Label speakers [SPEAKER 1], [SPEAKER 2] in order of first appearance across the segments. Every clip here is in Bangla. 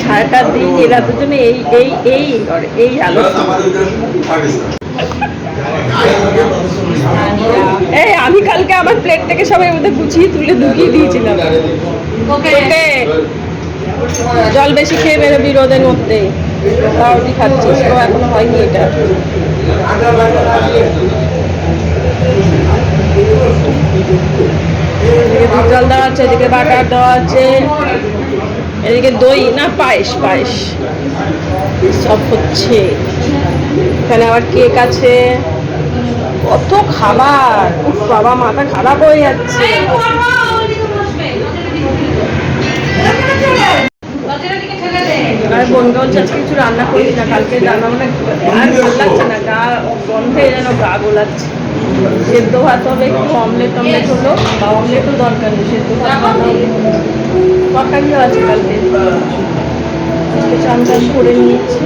[SPEAKER 1] সারাটা দিন এরা দুজনে এই এই এই এই আলোচনা। এই আমি কালকে আমার প্লেট থেকে সবাই মধ্যে গুছিয়ে তুলে ঢুকিয়ে দিয়েছিলাম। ওকে। জল বেশি খেয়ে বেরোবি রোদের মধ্যে। পাউরুটি খাচ্ছিস। তো এখনও হয়নি এটা। জল দেওয়া আছে এদিকে বাটার দেওয়া আছে এদিকে দই, না, পায়েস পায়েস। সব হচ্ছে। এখানে আবার কেক আছে। কত খাবার। বাবা, মাথা খারাপ হয়ে যাচ্ছে। কিছু রান্না করিস না, কালকে রান্না মানে ভালো লাগছে না, গা গন্ধে যেন গা গোলাচ্ছে। সেদ্ধ ভাত হবে একটু অমলেট টমলেট হলো। বা অমলেটও দরকার নেই সেদ্ধ ভাত তরকারিও আছে কালকে? চান টান করে নিয়েছি।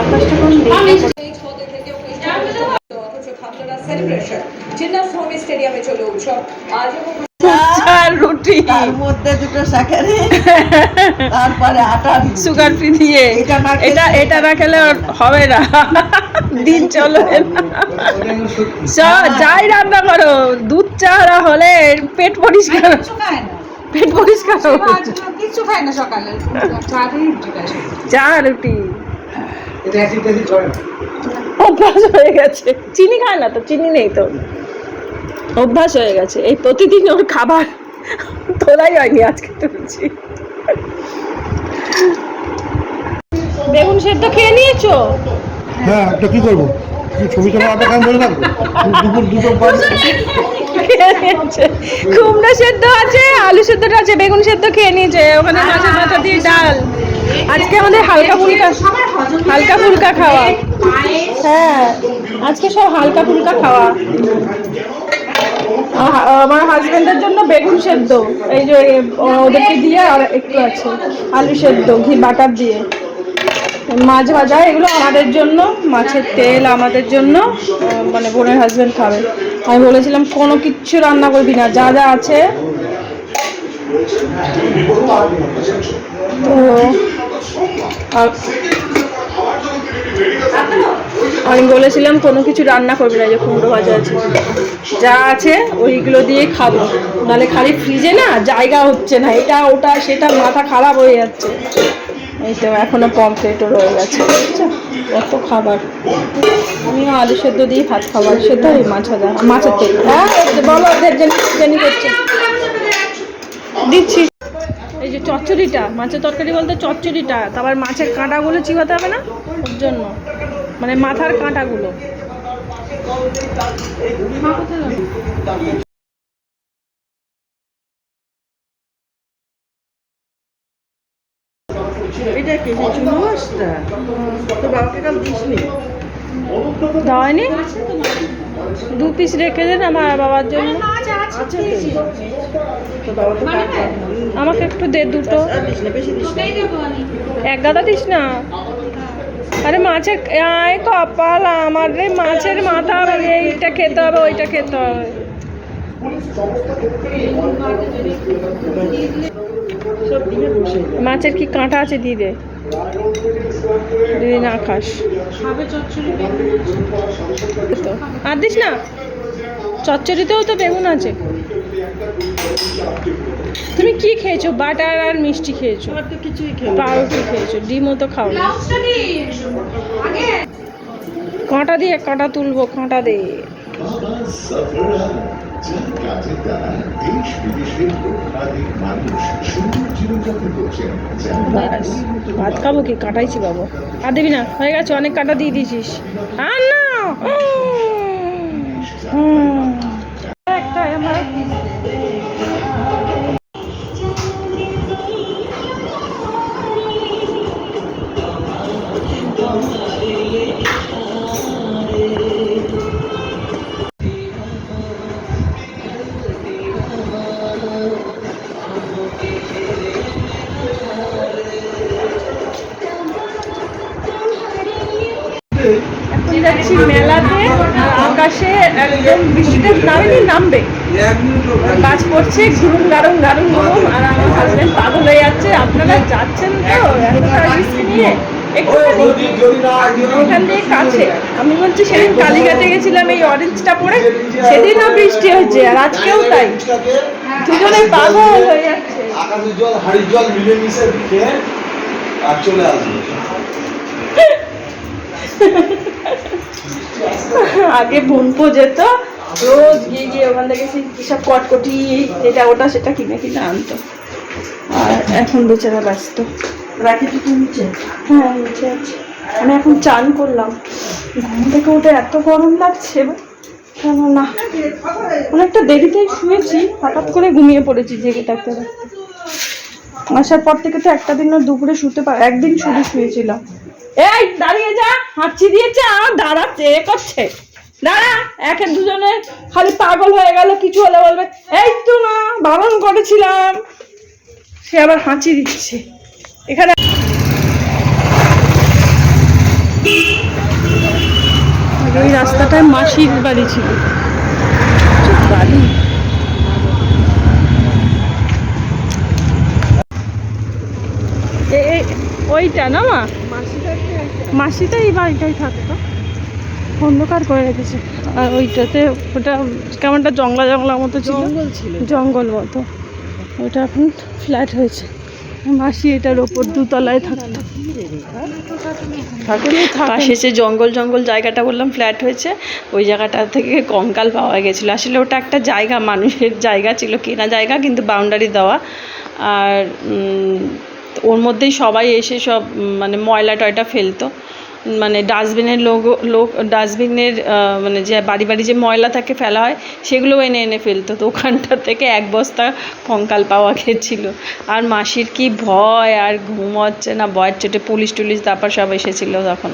[SPEAKER 1] আকাশটা কোন
[SPEAKER 2] সেলিব্রেশন জিন্নাস হোমি স্টেডিয়ামে চলে উৎসব। আজও
[SPEAKER 1] আর রুটি।
[SPEAKER 3] তার মধ্যে দুটো শাকারে তারপরে আটা
[SPEAKER 1] সুগার ফ্রি দিয়ে।
[SPEAKER 3] এটা না
[SPEAKER 1] এটা এটা না খেলে হবে না। দিন চলবে না। যাই রান্না করো। দুধ চা হলে পেট পরিষ্কার পেট পরিষ্কার
[SPEAKER 4] কিছু খায় না সকালে।
[SPEAKER 1] চা রুটি অভ্যাস হয়ে গেছে। চিনি খায় না তো? চিনি নেই তো। অভ্যাস হয়ে গেছে। এই প্রতিদিন ওর খাবার তোলাই হয়নি আজকে তুলছি। বেগুন সেদ্ধ খেয়ে নিয়েছো?
[SPEAKER 5] হ্যাঁ তো কি করব? ছবি তোলা আটা কান ধরে থাকব? দুপুর দুটো
[SPEAKER 1] কুমড়ো সেদ্ধ আছে আলু সেদ্ধটা আছে বেগুন সেদ্ধ খেয়ে নিয়েছে। ওখানে মাছের মাথা দিয়ে ডাল। আজকে আমাদের হালকা ফুলকা হালকা ফুলকা খাওয়া। হ্যাঁ আজকে সব হালকা ফুলকা খাওয়া। আমার হাজবেন্ডের জন্য বেগুন সেদ্ধ। এই যে ওদেরকে দিয়ে আর একটু আছে, আলু সেদ্ধ, ঘি, বাটার দিয়ে। মাছ ভাজা, এগুলো আমাদের জন্য, মাছের তেল আমাদের জন্য মানে বোনের হাজবেন্ড খাবে। আমি বলেছিলাম, কোনো কিচ্ছু রান্না করবি না, যা যা আছে। তো আমি বলেছিলাম কোনো কিছু রান্না করবি না, যে কুমড়ো ভাজা আছে। যা আছে ওইগুলো দিয়ে খাব। নাহলে খালি ফ্রিজে না জায়গা হচ্ছে না, এটা, ওটা, সেটা মাথা খারাপ হয়ে যাচ্ছে। এই তো এখনও পমপ্লেটও রয়ে গেছে। বুঝছ? কত খাবার? আমিও আলু সেদ্ধ দিয়ে ভাত খাবার সেদ্ধ ওই মাছ ভাজা মাছের তেল। হ্যাঁ এই করছে। দিচ্ছি। এই যে চচ্চড়িটা, মাছের তরকারি বলতে চচ্চড়িটা, তারপর মাছের কাঁটাগুলো চিবাতে হবে না? ওর জন্য। মানে মাথার কাঁটাগুলো। মা
[SPEAKER 3] এটা কি? যে চুনো মাছটা? তো বাবাকে কাল দিসনি।
[SPEAKER 1] দেওয়া দু পিস রেখে দেন আমার বাবার জন্য।
[SPEAKER 3] আচ্ছা
[SPEAKER 1] আমাকে একটু দে দুটো।
[SPEAKER 3] না
[SPEAKER 1] এক গাদা দিস না। আরে মাছের, আয় কপাল আমার রে, মাছের মাথা এইটা খেতে হবে, ওইটা খেতে হবে। মাছের কি কাঁটা আছে দিয়ে দে। যদি না খাস আর দিস না, চচ্চড়িতেও তো বেগুন আছে। তুমি কি খেয়েছো? বাটার আর মিষ্টি খেয়েছো? পাউরুটি খেয়েছো। ডিমও তো খাও কাঁটা দিয়ে? কাঁটা তুলবো? কাঁটা দিয়ে ভাত খাব কি? কাঁটাই চিবাবো আর দিবি না? হয়ে গেছে অনেক কাঁটা দিয়ে দিয়েছিস। আর না। একটা নামেনি নামবে। বাজ পড়ছে ঘুরুম গারুম গারুম ঘুরুম আর আমার হাজবেন্ড পাগল হয়ে যাচ্ছে। আপনারা যাচ্ছেন তো নিয়ে? কাছে। আমি বলছি সেদিন কালীঘাটে গেছিলাম এই অরেঞ্জটা পরে সেদিনও বৃষ্টি হয়েছে আর আজকেও তাই। দুজনে পাগল হয়ে যাচ্ছে।
[SPEAKER 6] আকাশের জল হাড়ির জল মিলেমিশে খেয়ে আর চলে আসবে।
[SPEAKER 1] আগে বোনপো যেত রোজ গিয়ে গিয়ে ওখান থেকে সেই সব কটকটি এটা ওটা সেটা কিনে কিনে আনতো। আর এখন বেচারা ব্যস্ত। রাখি নিচে। হ্যাঁ নিচে আছে। আমি এখন চান করলাম। ঘুম থেকে উঠে এত গরম লাগছে কেন না অনেকটা দেরিতেই শুয়েছি হঠাৎ করে ঘুমিয়ে পড়েছি জেগে থাকতে থাকতে আসার পর থেকে তো একটা দিনও দুপুরে শুতে পার একদিন শুধু শুয়েছিলাম। এই দাঁড়িয়ে যা হাঁচি দিয়েছে আর দাঁড়াচ্ছে এ করছে। দাঁড়া একে দুজনে খালি পাগল হয়ে গেল কিছু হলে বলবে এই তো না বারণ করেছিলাম। সে আবার হাঁচি দিচ্ছে। এখানে ওই রাস্তাটায় মাসির বাড়ি ছিল। বাড়ি ওইটা না মা? মাসিটা এই বাড়িটাই থাকতো। অন্ধকার করে রেখেছে। আর ওইটাতে ওটা কেমনটা জঙ্গলা জঙ্গলা মতো ছিল।
[SPEAKER 3] জঙ্গল ছিল
[SPEAKER 1] জঙ্গল মতো। ওটা এখন ফ্ল্যাট হয়েছে। মাসি এটার ওপর দুতলায় থাকতো। পাশে যে জঙ্গল জঙ্গল জায়গাটা বললাম ফ্ল্যাট হয়েছে। ওই জায়গাটা থেকে কঙ্কাল পাওয়া গেছিল। আসলে ওটা একটা জায়গা মানুষের জায়গা ছিল কেনা জায়গা কিন্তু বাউন্ডারি দেওয়া। আর ওর মধ্যেই সবাই এসে সব মানে ময়লা টয়টা ফেলতো। মানে ডাস্টবিনের লোক লোক, ডাস্টবিনের মানে যে বাড়ি বাড়ি যে ময়লা থাকে, ফেলা হয় সেগুলো এনে এনে ফেলতো। তো ওখানটা থেকে এক বস্তা কঙ্কাল পাওয়া গেছিল। আর মাসির কি ভয়, আর ঘুম হচ্ছে না, ভয়ের চোটে পুলিশ টুলিশ তারপর সব এসেছিল তখন।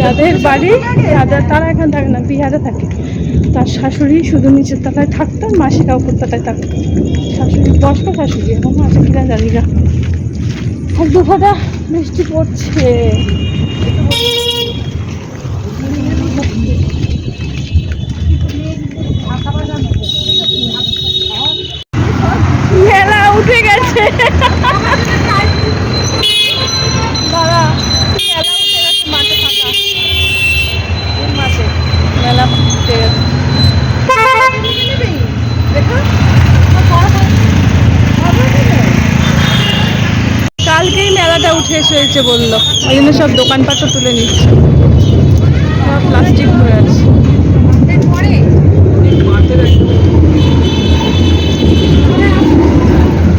[SPEAKER 1] যাদের বাড়ি তারা এখানে থাকে না, বিহারে থাকে। তার শাশুড়ি শুধু নিচের তলায় থাকতো মাসিরা উপর তলায় থাকতো শাশুড়ি বয়স্ক শাশুড়ি এখন আছে কিনা জানি না। এক দু ফোঁটা বৃষ্টি পড়ছে। মেলা উঠে গেছে দাঁড়া মেলা উঠে গেছে মাঠে ফাঁকা কোন মাঠে মেলা উঠে গেছে দেখো কালকেই এসে হয়েছে বলল। ওই জন্য সব দোকানপাটও তুলে নিচ্ছে। সব প্লাস্টিক হয়ে আছে।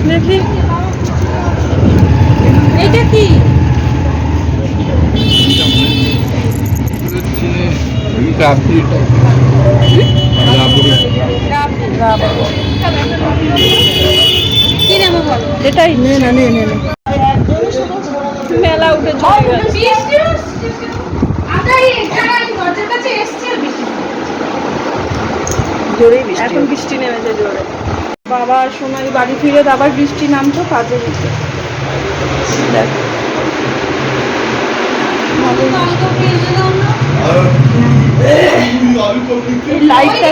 [SPEAKER 1] দেখি। এইটা কি?
[SPEAKER 4] কি নেব বলো
[SPEAKER 1] এটাই নে না নে নে নে মেলা উঠে চলে গেছে
[SPEAKER 4] আমরা এই জায়গায় দরজার কাছে এসছি আর বৃষ্টি
[SPEAKER 3] জোরেই বৃষ্টি
[SPEAKER 1] এখন বৃষ্টি নেমেছে জোরে। বাবা সোনাই বাড়ি ফিরে আবার বৃষ্টি নামতো কাজে যেতে দেখ।
[SPEAKER 4] তো ফ্রিজে দাও না
[SPEAKER 1] এই লাইটটা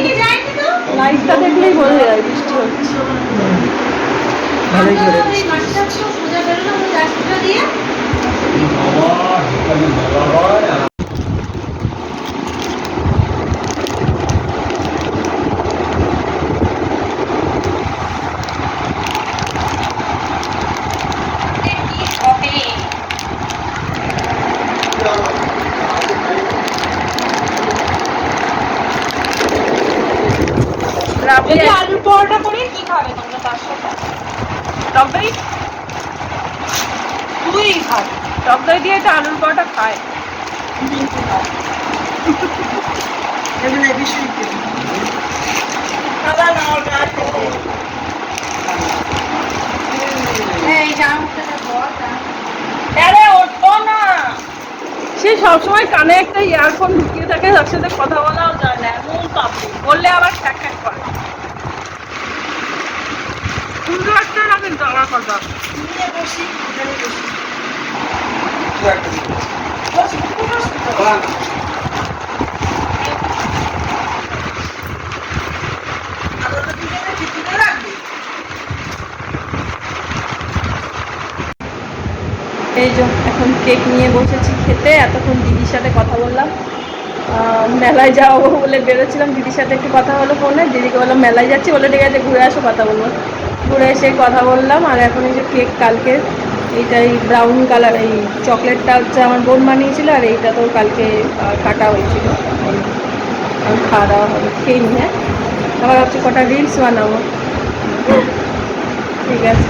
[SPEAKER 1] লাইটটা দেখলেই বোঝা যায় বৃষ্টি হচ্ছে।
[SPEAKER 3] ভালোই
[SPEAKER 4] এই
[SPEAKER 1] সে সবসময় কানে একটা ইয়ারফোন ঢুকিয়ে থাকে তার সাথে কথা বলাও যায় না এমন পাবলিক বললে আবার খ্যাক ঠ্যাক করে। শুনতে পাচ্ছে না কিন্তু আমার কথা।
[SPEAKER 3] বসি।
[SPEAKER 1] এই যে এখন কেক নিয়ে বসেছি খেতে, এতক্ষণ দিদির সাথে কথা বললাম। মেলায় যাব বলে বেরোচ্ছিলাম, দিদির সাথে একটু কথা হলো ফোনে দিদিকে বললাম, মেলায় যাচ্ছি? বলে, ঠিক আছে, ঘুরে আসো, কথা বলব। ঘুরে এসে কথা বললাম, আর এখন এই যে কেক কালকে এইটা এই ব্রাউন কালার এই চকলেটটা হচ্ছে আমার বোন বানিয়েছিল, আর এইটা তো কালকে কাটা হয়েছিল। খাওয়া দাওয়া হবে, খেয়ে নিয়ে হ্যাঁ? আবার হচ্ছে কটা রিলস বানাবো। ঠিক আছে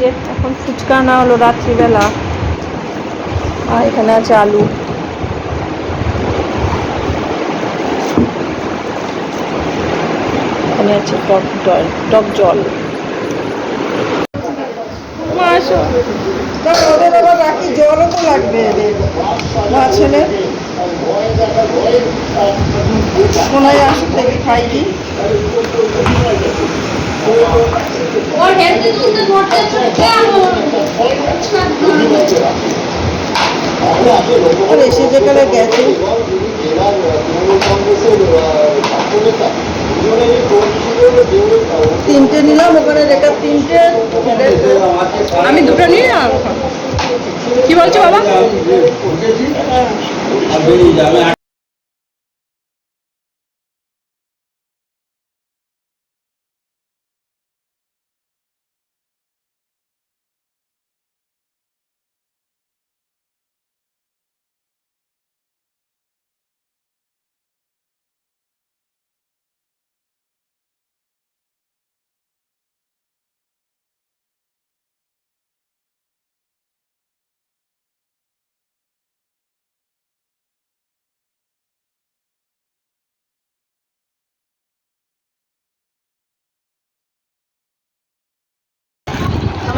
[SPEAKER 1] যে এখন ফুচকা না হলো রাত্রিবেলা। আর এখানে আছে আলু। এখানে আছে টক জল টক জল।
[SPEAKER 3] ওদের আবার বাকি জলও তো লাগবে মা, ছেলে? শোনায় আসুক থেকে খাই কি?
[SPEAKER 4] ওর
[SPEAKER 3] এসে যেখানে গেছে। তিনটে নিলাম ওখানে রেখা তিনটে।
[SPEAKER 1] আমি দুটো নিয়ে আর কি বলছো বাবা?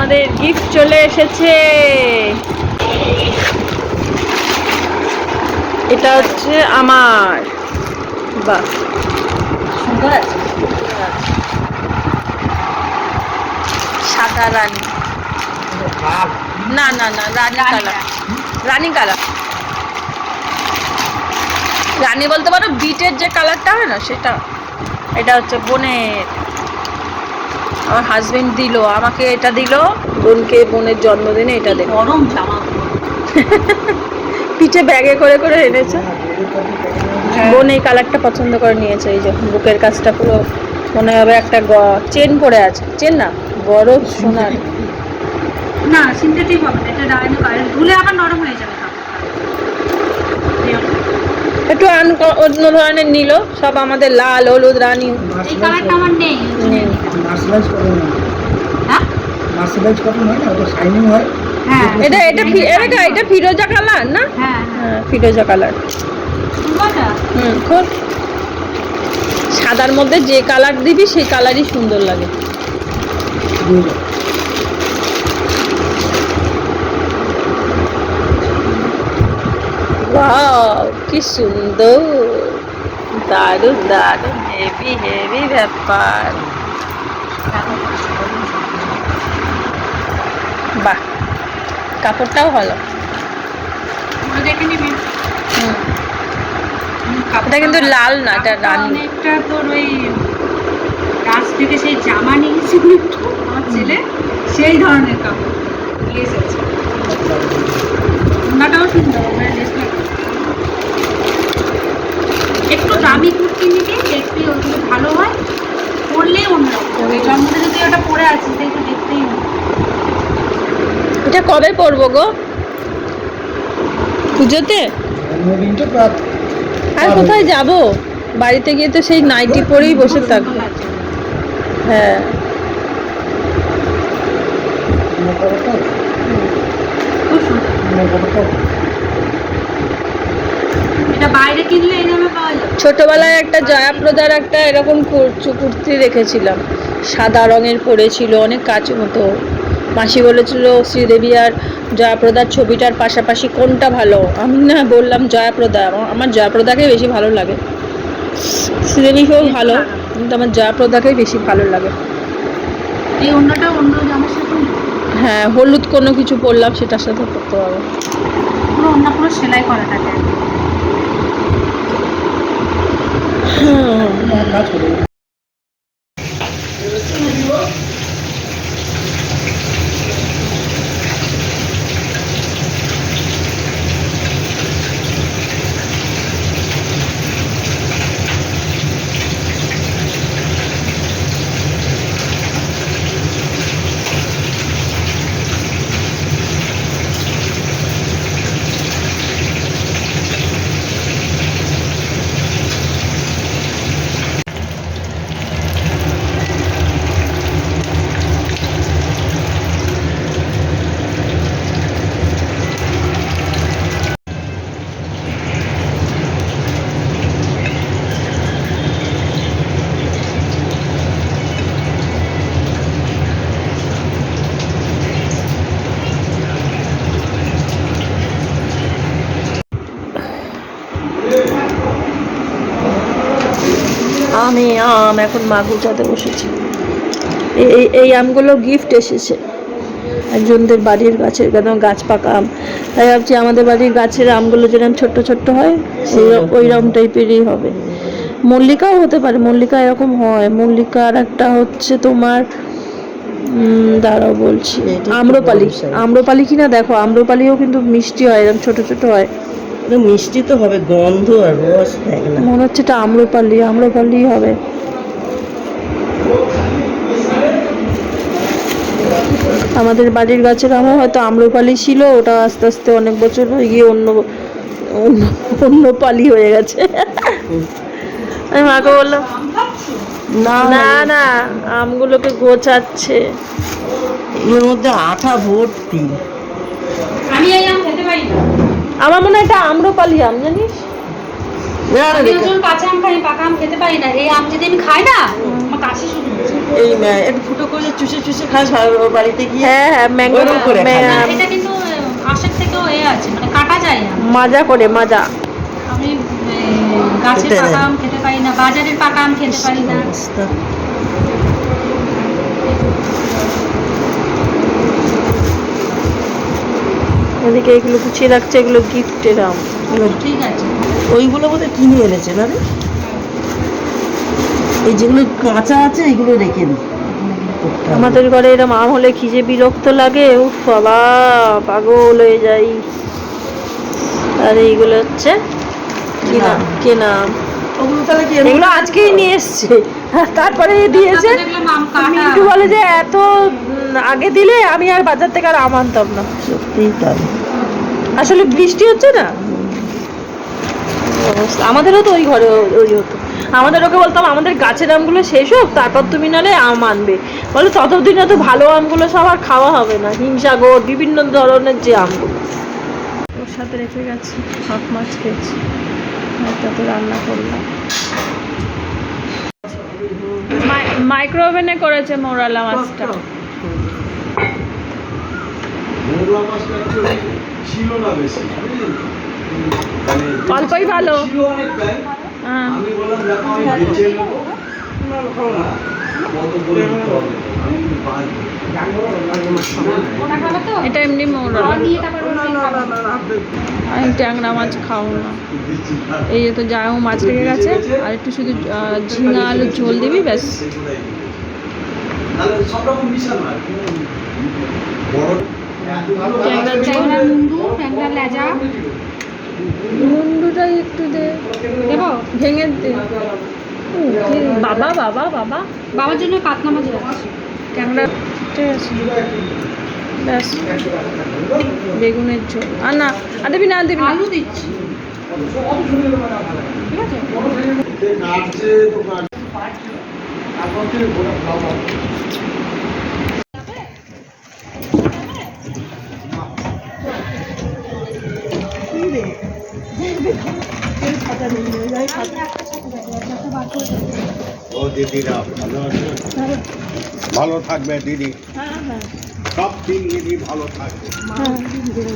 [SPEAKER 1] আমাদের গিফট চলে এসেছে। এটা হচ্ছে আমার। সুন্দর সাদা রানী। না না না রানী কালার। রানী কালার। রানী বলতে পারো বিটের যে কালারটা হয় না সেটা। এটা হচ্ছে বোনের আমার হাজবেন্ড দিল আমাকে এটা দিল বোনকে বোনের জন্মদিনে এটা দিল গরম জামা। পিঠে ব্যাগে করে করে এনেছে। বোন এই কালারটা পছন্দ করে নিয়েছে এই যে বুকের কাজটা পুরো মনে হবে একটা চেন পরে আছে। চেন না বড় সোনার।
[SPEAKER 4] না সিনথেটিক হবে এটা ডাইনো কালার ধুলে আবার নরম হয়ে যাবে।
[SPEAKER 1] একটু অন্য ধরনের নিল সব আমাদের লাল হলুদ রানী।
[SPEAKER 4] এই কালারটা আমার নেই।
[SPEAKER 1] নেই।
[SPEAKER 5] মার্সেলাইজ কটন হয়?
[SPEAKER 4] হ্যাঁ।
[SPEAKER 5] হয় হয়
[SPEAKER 4] হ্যাঁ।
[SPEAKER 1] এটা এটা এটা এটা ফিরোজা কালার না?
[SPEAKER 4] হ্যাঁ।
[SPEAKER 1] হ্যাঁ ফিরোজা কালার। হুম খোল সাদার মধ্যে যে কালার দিবি সেই কালারই সুন্দর লাগে। কি সুন্দর দারুণ দারুণ হেভি হেভি ব্যাপার বাহ কাপড়টাও ভালো
[SPEAKER 4] দেখে নিবি
[SPEAKER 1] এটা কিন্তু লাল না এটা রানী
[SPEAKER 4] অনেকটা তোর ওই গাছ থেকে সেই জামা নিয়েছিল একটু আমার ছেলে সেই ধরনের কাপড় লেস আছে ওনাটাও সুন্দর ওনার লেসটা একটু দামি কুর্তি নিবি দেখবি ওগুলো ভালো হয় পরলেই অন্যরকম এটার মধ্যে যদি ওটা পরে আছে দেখবি দেখতেই অন্য
[SPEAKER 1] এটা কবে পরবো গো? পুজোতে? আর কোথায় যাব? বাড়িতে গিয়ে তো সেই নাইটি পরেই বসে
[SPEAKER 4] লাগছে।
[SPEAKER 1] হ্যাঁ। ছোটবেলায় একটা জয়াপ্রদার একটা এরকম কুর- কুর্তি রেখেছিলাম। সাদা রঙের পরেছিল অনেক কাচু মতো। মাসি বলেছিল শ্রীদেবী আর জয়াপ্রদার ছবিটার পাশাপাশি কোনটা ভালো? আমি না বললাম জয়াপ্রদা আমার- জয়াপ্রদাকেই বেশি ভালো লাগে। শ্রীদেবীকেও ভালো কিন্তু আমার জয়াপ্রদাকেই বেশি ভালো লাগে।
[SPEAKER 4] এই অন্যটা অন্য জামার সাথে
[SPEAKER 1] হ্যাঁ হলুদ কোনো কিছু পরলাম সেটার সাথে পরতে হবে।
[SPEAKER 4] পুরো অন্য পুরো সেলাই করা থাকে।
[SPEAKER 1] আমি আম এখন মা গুছাতে বসেছি। এই এই- আমগুলো গিফট এসেছে। একজনদের বাড়ির গাছের একদম গাছ পাকা আম। তাই ভাবছি আমাদের বাড়ির গাছের আমগুলো যেরকম ছোট্ট ছোট্ট হয় সেই ওই রকম টাইপেরই হবে। মল্লিকাও হতে পারে মল্লিকা এরকম হয়। মল্লিকা আর একটা হচ্ছে তোমার দাঁড়াও বলছি। আম্রপালি। আম্রপালি কিনা দেখো আম্রপালিও কিন্তু মিষ্টি হয় এরকম ছোট ছোট হয়।
[SPEAKER 3] মিষ্টি তো হবে গন্ধ আর রস দেখ না।
[SPEAKER 1] মনে হচ্ছে এটা আম্রপালি আম্রপালি হবে। আমাদের বাড়ির গাছের আমও হয়তো আম্রপালি ছিল ওটা আস্তে আস্তে অনেক বছর হয়ে গিয়ে অন্য অন্য অন্য পালি হয়ে গেছে। আমি মাকে বললাম
[SPEAKER 3] না
[SPEAKER 1] না। না আমগুলোকে গোছাচ্ছে।
[SPEAKER 3] এর মধ্যে আঠা ভর্তি।
[SPEAKER 4] আমি এই আম খেতে পারি না।
[SPEAKER 1] আমার মনে হয় এটা আম্রপালি আম জানিস?
[SPEAKER 4] আমি কাঁচা খাই পাকা আম খেতে পারি না। এই আম যদি আমি খাই না আমার কাশি শুরু
[SPEAKER 3] এই একটু ফুটো করে চুষে চুষে খাস বাড়িতে গিয়ে
[SPEAKER 1] হ্যাঁ হ্যাঁ ম্যাঙ্গো
[SPEAKER 3] ওরম করে খায়।
[SPEAKER 4] না, এটা কিন্তু আশের থেকেও এ আছে মানে কাটা যায় না
[SPEAKER 1] মাজা করে মাজা।
[SPEAKER 4] আমি গাছের পাকা আম খেতে পারি না বাজারের পাকা আম খেতে পারি না।
[SPEAKER 1] এদিকে এগুলো গুছিয়ে রাখছে এগুলো গিফটের আম।
[SPEAKER 4] ঠিক আছে।
[SPEAKER 3] ওইগুলো বোধহয় কিনে এনেছে না রে? এই যেগুলো কাঁচা আছে এগুলো রেখে দিই
[SPEAKER 1] আমাদের ঘরে এরম আম হলে কি যে বিরক্ত লাগে। উফ বাবা পাগল হয়ে যাই। আর এইগুলো হচ্ছে কিনা কেনা।
[SPEAKER 3] ওগুলো তাহলে কি
[SPEAKER 1] এগুলো আজকেই নিয়ে এসছে। তারপরে দিয়েছে
[SPEAKER 4] তারপর কাটা।
[SPEAKER 1] মিন্টু বলে যে এত আগে দিলে আমি আর বাজার থেকে আর আম আনতাম না।
[SPEAKER 3] সত্যিই তাই।
[SPEAKER 1] আসলে বৃষ্টি হচ্ছে না? আমাদেরও তো ওই ঘরে ওই হতো। আমাদের ওকে বলতাম আমাদের গাছের আমগুলো শেষ হোক তারপর তুমি নালে আম আনবে। বলে ততদিনে তো ভালো আমগুলো সব আর খাওয়া হবে না। হিমসাগর বিভিন্ন ধরনের যে আমগুলো। ওর সাথে রেখে গেছি হাফ মাছ খেয়েছি। তাতে রান্না করলাম। মাইক্রো ওভেনে করেছে মোরালা মাছটা।
[SPEAKER 6] মোগলা মাছটা ছিল না বেশি মানে
[SPEAKER 1] অল্পই ভালো। হ্যাঁ।
[SPEAKER 6] আমি বললাম দেখো আমি বেঁচে নেব। হ্যাঁ, কত করে
[SPEAKER 1] এটা এমনি। আমি ট্যাংরা মাছ খাও না। এই যে তো যাও মাছ লেগে গেছে। আর একটু শুধু ঝিঙা আলুর ঝোল দিবি ব্যাস। মুন্ডুটাই একটু দে। ভেঙে দে। বাবা বাবা বাবা।
[SPEAKER 4] বাবার জন্য কাতলা মাছ
[SPEAKER 1] আছে। ব্যাস। বেগুনের ঝোল। আর না আর দেবি না দেবি না।
[SPEAKER 4] আলু দিচ্ছি। ঠিক আছে?
[SPEAKER 7] ও দিদিরা ভালো আছে? ভালো থাকবে দিদি।
[SPEAKER 1] হ্যাঁ হ্যাঁ।
[SPEAKER 7] সব তিন দিদি ভালো থাকবে।
[SPEAKER 1] হ্যাঁ
[SPEAKER 7] তিন দিদি।